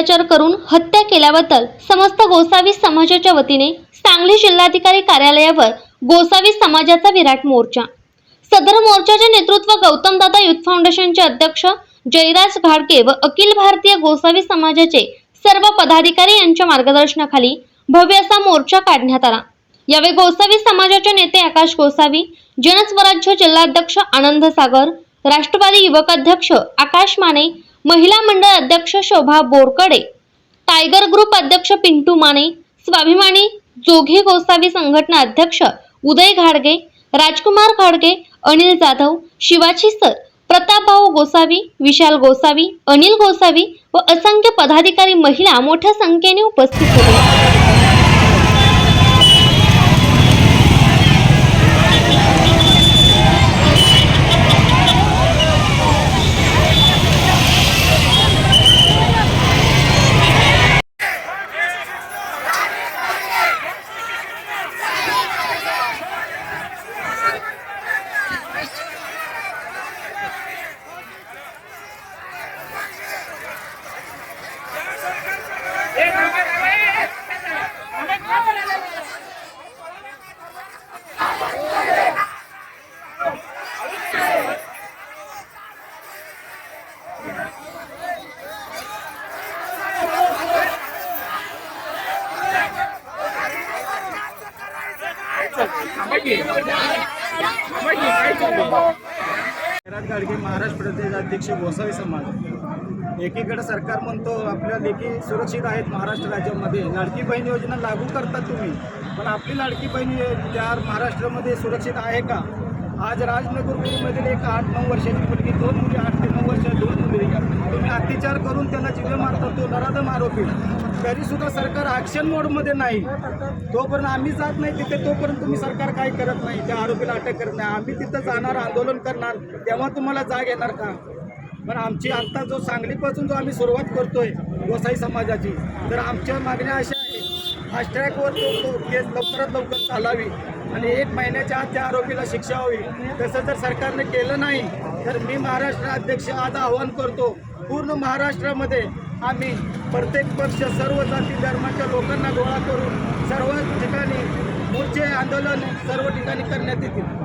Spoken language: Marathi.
अत्याचार करून हत्या केल्याबद्दल समस्त गोसावी समाजाच्या वतीने सांगली जिल्हाधिकारी कार्यालयावर गोसावी समाजाचा विराट मोर्चा. सदर मोर्चाचे नेतृत्व गौतमदादा युथ फाउंडेशनचे अध्यक्ष जयराज घाडके व अखिल भारतीय गोसावी समाजाचे सर्व पदाधिकारी यांच्या मार्गदर्शनाखाली भव्य असा मोर्चा काढण्यात आला. यावेळी गोसावी समाजाचे नेते आकाश गोसावी जनस्वराज्य जिल्हाध्यक्ष आनंद सागर राष्ट्रवादी युवक अध्यक्ष आकाश माने महिला मंडळ अध्यक्ष शोभा बोरकडे टायगर ग्रुप अध्यक्ष पिंटू माने स्वाभिमानी जोघे गोसावी संघटना अध्यक्ष उदय घाडगे राजकुमार घाडगे अनिल जाधव शिवाजी सर प्रतापभाऊ गोसावी विशाल गोसावी अनिल गोसावी व असंख्य पदाधिकारी महिला मोठ्या संख्येने उपस्थित होते. गाडगे महाराष्ट्र प्रदेश अध्यक्ष गोसावी समाज. एकीकडे सरकार म्हणतो आपल्या लेखी सुरक्षित आहेत महाराष्ट्र राज्यामध्ये. लाडकी बहीण योजना लागू करतात तुम्ही पण आपली लाडकी बहीण त्या महाराष्ट्रामध्ये सुरक्षित आहे का? आज राजनगर राजनगरमधील एक आठ नऊ वर्षाची मुलगी दोन मुली आठ ते नऊ वर्ष दोन मुली तुम्ही अत्याचार करून त्यांना जिवे मारता तो नराधम आरोपी. तरी सुद्धा सरकार ॲक्शन मोडमध्ये नाही. तोपर्यंत आम्ही जात नाही तिथे तोपर्यंत तुम्ही सरकार काही करत नाही? त्या आरोपीला अटक करत नाही. आम्ही तिथं जाणार आंदोलन करणार तेव्हा तुम्हाला जाग येणार का? पण आमची आता जो सांगलीपासून जो आम्ही सुरुवात करतोय गोसाई समाजाची तर आमच्या मागण्या अशा आहेत. फास्ट्रॅकवर तो तो केस लवकरात लवकर चालावी. आणि एक महिन्याच्या आत त्या आरोपीला शिक्षा व्हावी तसं जर सरकारने केलं नाही तर मी महाराष्ट्र अध्यक्ष आज आवाहन करतो पूर्ण महाराष्ट्रामध्ये आम्ही प्रत्येक पक्ष सर्व जाती धर्माच्या लोकांना गोळा करून सर्व ठिकाणी मोर्चे आंदोलन सर्व ठिकाणी करण्यात येतील.